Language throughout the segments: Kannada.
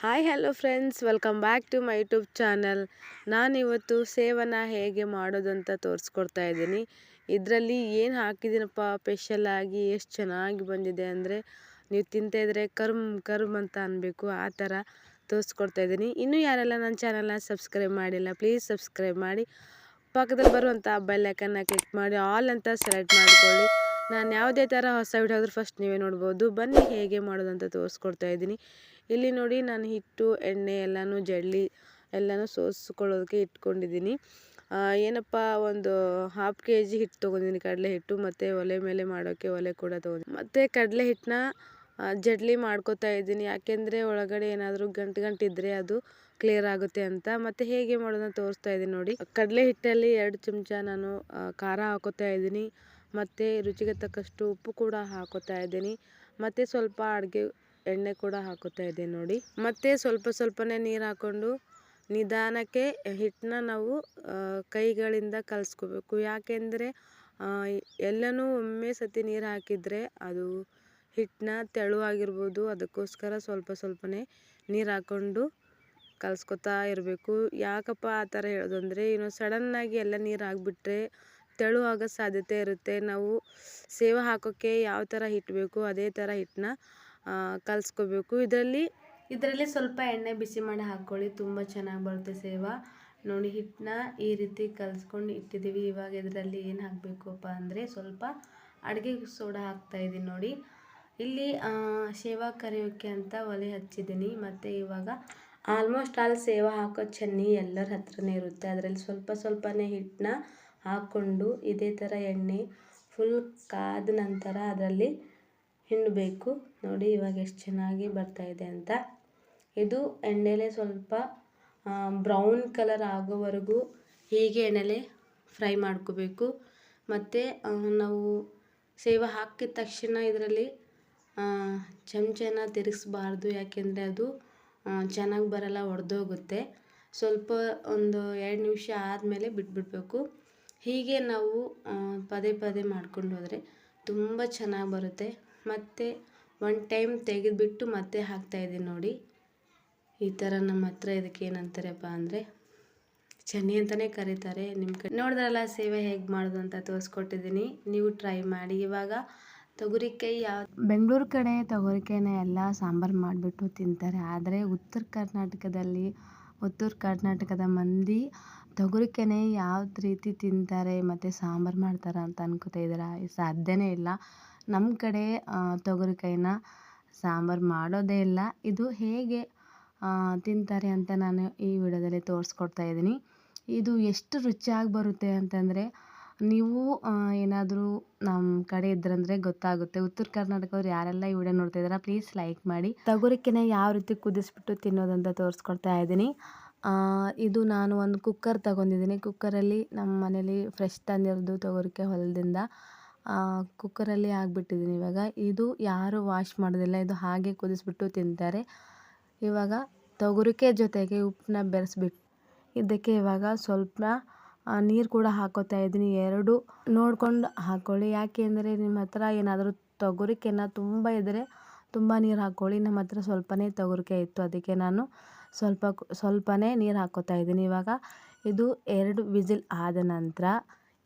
Hi hello friends welcome back to my YouTube channel ನಾನಿವತ್ತು ಸೇವನ ಹೇಗೆ ಮಾಡೋದು ಅಂತ ತೋರಿಸ್ಕೊಡ್ತಾ ಇದ್ದೀನಿ. ಇದರಲ್ಲಿ ಏನು ಹಾಕಿದ್ದೀನಪ್ಪ? ಸ್ಪೆಷಲಾಗಿ ಎಷ್ಟು ಚೆನ್ನಾಗಿ ಬಂದಿದೆ ಅಂದರೆ ನೀವು ತಿಂತಾ ಇದ್ರೆ ಕರ್ಮ್ ಕರ್ಮ್ ಅಂತ ಅನ್ನಬೇಕು ಆ ಥರ ತೋರಿಸ್ಕೊಡ್ತಾ ಇದ್ದೀನಿ. ಇನ್ನೂ ಯಾರೆಲ್ಲ ನನ್ನ ಚಾನಲ್ನ ಸಬ್ಸ್ಕ್ರೈಬ್ ಮಾಡಿಲ್ಲ ಪ್ಲೀಸ್ ಸಬ್ಸ್ಕ್ರೈಬ್ ಮಾಡಿ. ಪಕ್ಕದಲ್ಲಿ ಬರುವಂಥ ಬೆಲ್ಲೈಕನ್ನ ಕ್ಲಿಕ್ ಮಾಡಿ. ಆಲ್ ಅಂತ ಸೆಲೆಕ್ಟ್ ಮಾಡಿಕೊಳ್ಳಿ. ನಾನು ಯಾವುದೇ ಥರ ಹೊಸ ವಿಡಿಯೋ ಆದರೂ ಫಸ್ಟ್ ನೀವೇ ನೋಡ್ಬೋದು. ಬನ್ನಿ ಹೇಗೆ ಮಾಡೋದು ಅಂತ ತೋರಿಸ್ಕೊಡ್ತಾ ಇದ್ದೀನಿ. ಇಲ್ಲಿ ನೋಡಿ ನಾನು ಹಿಟ್ಟು, ಎಣ್ಣೆ ಎಲ್ಲನೂ ಜಡ್ಲಿ ಎಲ್ಲನೂ ಸೋಸ್ಕೊಳ್ಳೋದಕ್ಕೆ ಇಟ್ಕೊಂಡಿದ್ದೀನಿ. ಏನಪ್ಪ ಒಂದು ಹಾಫ್ ಕೆ ಜಿ ಹಿಟ್ಟು ತೊಗೊಂಡಿದ್ದೀನಿ. ಕಡಲೆ ಹಿಟ್ಟು ಮತ್ತು ಒಲೆ ಮೇಲೆ ಮಾಡೋಕ್ಕೆ ಒಲೆ ಕೂಡ ತೊಗೊಂಡು ಮತ್ತು ಕಡಲೆ ಹಿಟ್ಟನ್ನ ಜಡ್ಲಿ ಮಾಡ್ಕೋತಾ ಇದ್ದೀನಿ. ಯಾಕೆಂದರೆ ಒಳಗಡೆ ಏನಾದರೂ ಗಂಟು ಗಂಟು ಇದ್ದರೆ ಅದು ಕ್ಲಿಯರ್ ಆಗುತ್ತೆ ಅಂತ. ಮತ್ತು ಹೇಗೆ ಮಾಡೋದನ್ನ ತೋರಿಸ್ತಾ ಇದ್ದೀನಿ ನೋಡಿ. ಕಡಲೆ ಹಿಟ್ಟಲ್ಲಿ ಎರಡು ಚಮಚ ನಾನು ಖಾರ ಹಾಕೋತಾ ಇದ್ದೀನಿ. ಮತ್ತು ರುಚಿಗೆ ತಕ್ಕಷ್ಟು ಉಪ್ಪು ಕೂಡ ಹಾಕೋತಾ ಇದ್ದೀನಿ. ಮತ್ತು ಸ್ವಲ್ಪ ಅಡುಗೆ ಎಣ್ಣೆ ಕೂಡ ಹಾಕೋತಾ ಇದ್ದೀನಿ ನೋಡಿ. ಮತ್ತು ಸ್ವಲ್ಪ ಸ್ವಲ್ಪನೇ ನೀರು ಹಾಕ್ಕೊಂಡು ನಿಧಾನಕ್ಕೆ ಹಿಟ್ಟನ್ನ ನಾವು ಕೈಗಳಿಂದ ಕಲಸ್ಕೋಬೇಕು. ಯಾಕೆಂದರೆ ಎಲ್ಲನೂ ಒಮ್ಮೆ ಸತಿ ನೀರು ಹಾಕಿದರೆ ಅದು ಹಿಟ್ಟನ್ನ ತೆಳುವಾಗಿರ್ಬೋದು ಅದಕ್ಕೋಸ್ಕರ ಸ್ವಲ್ಪ ಸ್ವಲ್ಪನೇ ನೀರು ಹಾಕ್ಕೊಂಡು ಕಲಿಸ್ಕೊತಾ ಇರಬೇಕು. ಯಾಕಪ್ಪ ಆ ಥರ ಹೇಳೋದು ಅಂದರೆ ಇನ್ನು ಸಡನ್ನಾಗಿ ಎಲ್ಲ ನೀರು ಹಾಕ್ಬಿಟ್ರೆ ತೆಳು ಆಗೋ ಸಾಧ್ಯತೆ ಇರುತ್ತೆ. ನಾವು ಸೇವೆ ಹಾಕೋಕ್ಕೆ ಯಾವ ಥರ ಹಿಟ್ಟು ಬೇಕು ಅದೇ ಥರ ಹಿಟ್ಟನ್ನ ಕಲಿಸ್ಕೋಬೇಕು. ಇದರಲ್ಲಿ ಇದರಲ್ಲಿ ಸ್ವಲ್ಪ ಎಣ್ಣೆ ಬಿಸಿ ಮಾಡಿ ಹಾಕ್ಕೊಳ್ಳಿ, ತುಂಬ ಚೆನ್ನಾಗಿ ಬರುತ್ತೆ ಸೇವಾ. ನೋಡಿ ಹಿಟ್ಟನ್ನ ಈ ರೀತಿ ಕಲಿಸ್ಕೊಂಡು ಇಟ್ಟಿದ್ದೀವಿ. ಇವಾಗ ಇದರಲ್ಲಿ ಏನು ಹಾಕಬೇಕಪ್ಪ ಅಂದರೆ ಸ್ವಲ್ಪ ಅಡುಗೆ ಸೋಡಾ ಹಾಕ್ತಾ ಇದ್ದೀನಿ ನೋಡಿ. ಇಲ್ಲಿ ಸೇವಾ ಕರಿಯೋಕ್ಕೆ ಅಂತ ಒಲೆ ಹಚ್ಚಿದ್ದೀನಿ. ಮತ್ತು ಇವಾಗ ಆಲ್ಮೋಸ್ಟ್ ಆಲ್ ಸೇವಾ ಹಾಕೋ ಚನ್ನಿ ಎಲ್ಲರ ಹತ್ರನೇ ಇರುತ್ತೆ. ಅದರಲ್ಲಿ ಸ್ವಲ್ಪ ಸ್ವಲ್ಪನೇ ಹಿಟ್ಟನ್ನ ಹಾಕ್ಕೊಂಡು ಇದೇ ಥರ ಎಣ್ಣೆ ಫುಲ್ ಕಾದ ನಂತರ ಅದರಲ್ಲಿ ಹಿಂಡಬೇಕು ನೋಡಿ ಇವಾಗ ಎಷ್ಟು ಚೆನ್ನಾಗಿ ಬರ್ತಾ ಇದೆ ಅಂತ. ಇದು ಎಣ್ಣೆಲೆ ಸ್ವಲ್ಪ ಬ್ರೌನ್ ಕಲರ್ ಆಗೋವರೆಗೂ ಹೀಗೆ ಎಣ್ಣೆಲೆ ಫ್ರೈ ಮಾಡ್ಕೋಬೇಕು. ಮತ್ತು ನಾವು ಸೇವ ಹಾಕಿದ ತಕ್ಷಣ ಇದರಲ್ಲಿ ಚಮಚನ ತಿರುಗಿಸ್ಬಾರ್ದು. ಯಾಕೆಂದರೆ ಅದು ಚೆನ್ನಾಗಿ ಬರಲ್ಲ, ಒಡೆದೋಗುತ್ತೆ. ಸ್ವಲ್ಪ ಒಂದು ಎರಡು ನಿಮಿಷ ಆದಮೇಲೆ ಬಿಟ್ಬಿಡಬೇಕು. ಹೀಗೆ ನಾವು ಪದೇ ಪದೇ ಮಾಡ್ಕೊಂಡು ಹೋದರೆ ತುಂಬ ಚೆನ್ನಾಗಿ ಬರುತ್ತೆ. ಮತ್ತು ಒನ್ ಟೈಮ್ ತೆಗೆದುಬಿಟ್ಟು ಮತ್ತೆ ಹಾಕ್ತಾಯಿದ್ದೀನಿ ನೋಡಿ. ಈ ಥರ ನಮ್ಮ ಹತ್ರ ಇದಕ್ಕೆ ಏನಂತಾರಪ್ಪ ಅಂದರೆ ಚನ್ನಿ ಅಂತಲೇ ಕರೀತಾರೆ. ನಿಮ್ಮ ಕಡೆ ನೋಡಿದ್ರಲ್ಲ ಸೇವೆ ಹೇಗೆ ಮಾಡೋದು ಅಂತ ತೋರಿಸ್ಕೊಟ್ಟಿದ್ದೀನಿ. ನೀವು ಟ್ರೈ ಮಾಡಿ. ಇವಾಗ ತೊಗರಿಕಾಯಿ ಯಾವ ಬೆಂಗಳೂರು ಕಡೆ ತೊಗರಿಕಾಯಿನ ಎಲ್ಲ ಸಾಂಬಾರು ಮಾಡಿಬಿಟ್ಟು ತಿಂತಾರೆ. ಆದರೆ ಉತ್ತರ ಕರ್ನಾಟಕದಲ್ಲಿ, ಉತ್ತರ ಕರ್ನಾಟಕದ ಮಂದಿ ತೊಗರಿಕಾಯಿನೇ ಯಾವ ರೀತಿ ತಿಂತಾರೆ ಮತ್ತು ಸಾಂಬಾರು ಮಾಡ್ತಾರೆ ಅಂತ ಅನ್ಕೋತಾ ಇದ್ದೀರಾ? ಸಾಧ್ಯನೇ ಇಲ್ಲ. ನಮ್ಮ ಕಡೆ ತೊಗರಿಕಾಯಿನ ಸಾಂಬಾರು ಮಾಡೋದೇ ಇಲ್ಲ. ಇದು ಹೇಗೆ ತಿಂತಾರೆ ಅಂತ ನಾನು ಈ ವಿಡಿಯೋದಲ್ಲಿ ತೋರಿಸ್ಕೊಡ್ತಾ ಇದ್ದೀನಿ. ಇದು ಎಷ್ಟು ರುಚಿಯಾಗಿ ಬರುತ್ತೆ ಅಂತಂದರೆ, ನೀವು ಏನಾದರೂ ನಮ್ಮ ಕಡೆ ಇದ್ರಂದರೆ ಗೊತ್ತಾಗುತ್ತೆ. ಉತ್ತರ ಕರ್ನಾಟಕದವ್ರು ಯಾರೆಲ್ಲ ಈ ವಿಡಿಯೋ ನೋಡ್ತಾ ಇದ್ದೀರಾ, ಪ್ಲೀಸ್ ಲೈಕ್ ಮಾಡಿ. ತೊಗರಿಕೆನೆ ಯಾವ ರೀತಿ ಕುದಿಸ್ಬಿಟ್ಟು ತಿನ್ನೋದಂತ ತೋರಿಸ್ಕೊಡ್ತಾ ಇದ್ದೀನಿ. ಇದು ನಾನು ಒಂದು ಕುಕ್ಕರ್ ತಗೊಂಡಿದ್ದೀನಿ. ಕುಕ್ಕರಲ್ಲಿ ನಮ್ಮ ಮನೇಲಿ ಫ್ರೆಶ್ ತಂದಿರೋದು ತೊಗರಿಕೆ ಹೊಲದಿಂದ. ಕುಕ್ಕರಲ್ಲಿ ಹಾಕ್ಬಿಟ್ಟಿದ್ದೀನಿ ಇವಾಗ. ಇದು ಯಾರು ವಾಶ್ ಮಾಡೋದಿಲ್ಲ, ಇದು ಹಾಗೆ ಕುದಿಸ್ಬಿಟ್ಟು ತಿಂತಾರೆ. ಇವಾಗ ತೊಗರಿಕೆ ಜೊತೆಗೆ ಉಪ್ಪನ್ನ ಬೆರೆಸ್ಬಿಟ್ಟು ಇದಕ್ಕೆ ಇವಾಗ ಸ್ವಲ್ಪ ನೀರು ಕೂಡ ಹಾಕೋತಾ ಇದ್ದೀನಿ. ಎರಡು ನೋಡ್ಕೊಂಡು ಹಾಕ್ಕೊಳ್ಳಿ ಯಾಕೆ ಅಂದರೆ ನಿಮ್ಮ ಹತ್ರ ಏನಾದರೂ ತೊಗರಿಕೆನ ತುಂಬ ಇದ್ದರೆ ತುಂಬ ನೀರು ಹಾಕ್ಕೊಳ್ಳಿ ನಮ್ಮ ಹತ್ರ ಸ್ವಲ್ಪನೇ ತೊಗರಿಕೆ ಇತ್ತು, ಅದಕ್ಕೆ ನಾನು ಸ್ವಲ್ಪ ಸ್ವಲ್ಪನೇ ನೀರು ಹಾಕ್ಕೋತಾ ಇದ್ದೀನಿ. ಇವಾಗ ಇದು ಎರಡು ವಿಸಿಲ್ ಆದ ನಂತರ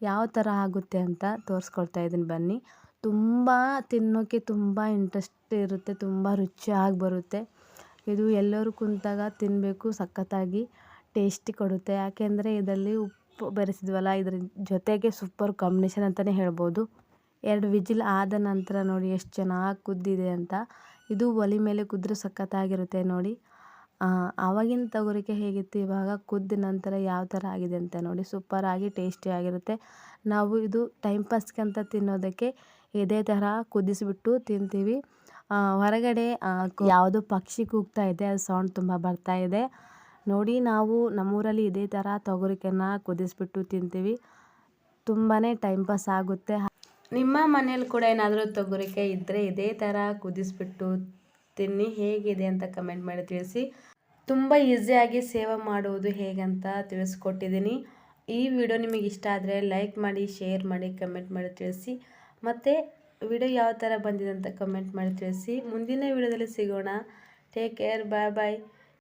ಯಾವ ಥರ ಆಗುತ್ತೆ ಅಂತ ತೋರಿಸ್ಕೊಡ್ತಾ ಇದ್ದೀನಿ. ಬನ್ನಿ. ತುಂಬ ತಿನ್ನೋಕ್ಕೆ ತುಂಬ ಇಂಟ್ರೆಸ್ಟ್ ಇರುತ್ತೆ, ತುಂಬ ರುಚಿಯಾಗಿ ಬರುತ್ತೆ. ಇದು ಎಲ್ಲರೂ ಕುಂತಾಗ ತಿನ್ನಬೇಕು ಸಖತ್ತಾಗಿ ಟೇಸ್ಟಿ ಕೊಡುತ್ತೆ. ಯಾಕೆಂದರೆ ಇದರಲ್ಲಿ ಉಪ್ಪು ಬೆರೆಸಿದ್ವಲ್ಲ, ಇದ್ರ ಜೊತೆಗೆ ಸೂಪರ್ ಕಾಂಬಿನೇಷನ್ ಅಂತಲೇ ಹೇಳ್ಬೋದು. ಎರಡು ವಿಜಿಲ್ ಆದ ನಂತರ ನೋಡಿ, ಎಷ್ಟು ಚೆನ್ನಾಗಿ ಕುದ್ದಿದೆ ಅಂತ. ಇದು ಒಲೆ ಮೇಲೆ ಕುದ್ರೆ ಸಖತ್ತಾಗಿರುತ್ತೆ ನೋಡಿ. ಆವಾಗಿನ ತೊಗರಿಕಾಯಿ ಹೇಗಿತ್ತು? ಇವಾಗ ಕುದ್ದ ನಂತರ ಯಾವ ಥರ ಆಗಿದೆ ಅಂತ ನೋಡಿ. ಸೂಪರಾಗಿ ಟೇಸ್ಟಿಯಾಗಿರುತ್ತೆ ನಾವು ಇದು ಟೈಮ್ ಪಾಸ್ಗೆ ಅಂತ ತಿನ್ನೋದಕ್ಕೆ ಇದೇ ಥರ ಕುದಿಸಿಬಿಟ್ಟು ತಿಂತೀವಿ. ಹೊರಗಡೆ ಯಾವುದೋ ಪಕ್ಷಿ ಕೂಗ್ತಾ ಇದೆ, ಅದು ಸೌಂಡ್ ತುಂಬ ಬರ್ತಾ ಇದೆ. ನೋಡಿ, ನಾವು ನಮ್ಮೂರಲ್ಲಿ ಇದೇ ಥರ ತೊಗರಿಕೆನ ಕುದಿಸ್ಬಿಟ್ಟು ತಿಂತೀವಿ. ತುಂಬಾ ಟೈಮ್ ಪಾಸ್ ಆಗುತ್ತೆ. ನಿಮ್ಮ ಮನೇಲಿ ಕೂಡ ಏನಾದರೂ ತೊಗರಿಕೆ ಇದ್ದರೆ ಇದೇ ಥರ ಕುದಿಸಿಬಿಟ್ಟು ತಿನ್ನಿ. ಹೇಗಿದೆ ಅಂತ ಕಮೆಂಟ್ ಮಾಡಿ ತಿಳಿಸಿ. ತುಂಬ ಈಸಿಯಾಗಿ ಸೇವೆ ಮಾಡುವುದು ಹೇಗಂತ ತಿಳಿಸ್ಕೊಟ್ಟಿದ್ದೀನಿ. ಈ ವಿಡಿಯೋ ನಿಮಗೆ ಇಷ್ಟ ಆದರೆ ಲೈಕ್ ಮಾಡಿ ಶೇರ್ ಮಾಡಿ ಕಮೆಂಟ್ ಮಾಡಿ ತಿಳಿಸಿ. ಮತ್ತು ವಿಡಿಯೋ ಯಾವ ಥರ ಬಂದಿದೆ ಅಂತ ಕಮೆಂಟ್ ಮಾಡಿ ತಿಳಿಸಿ. ಮುಂದಿನ ವಿಡಿಯೋದಲ್ಲಿ ಸಿಗೋಣ. ಟೇಕ್ ಕೇರ್ ಬಾಯ್ ಬಾಯ್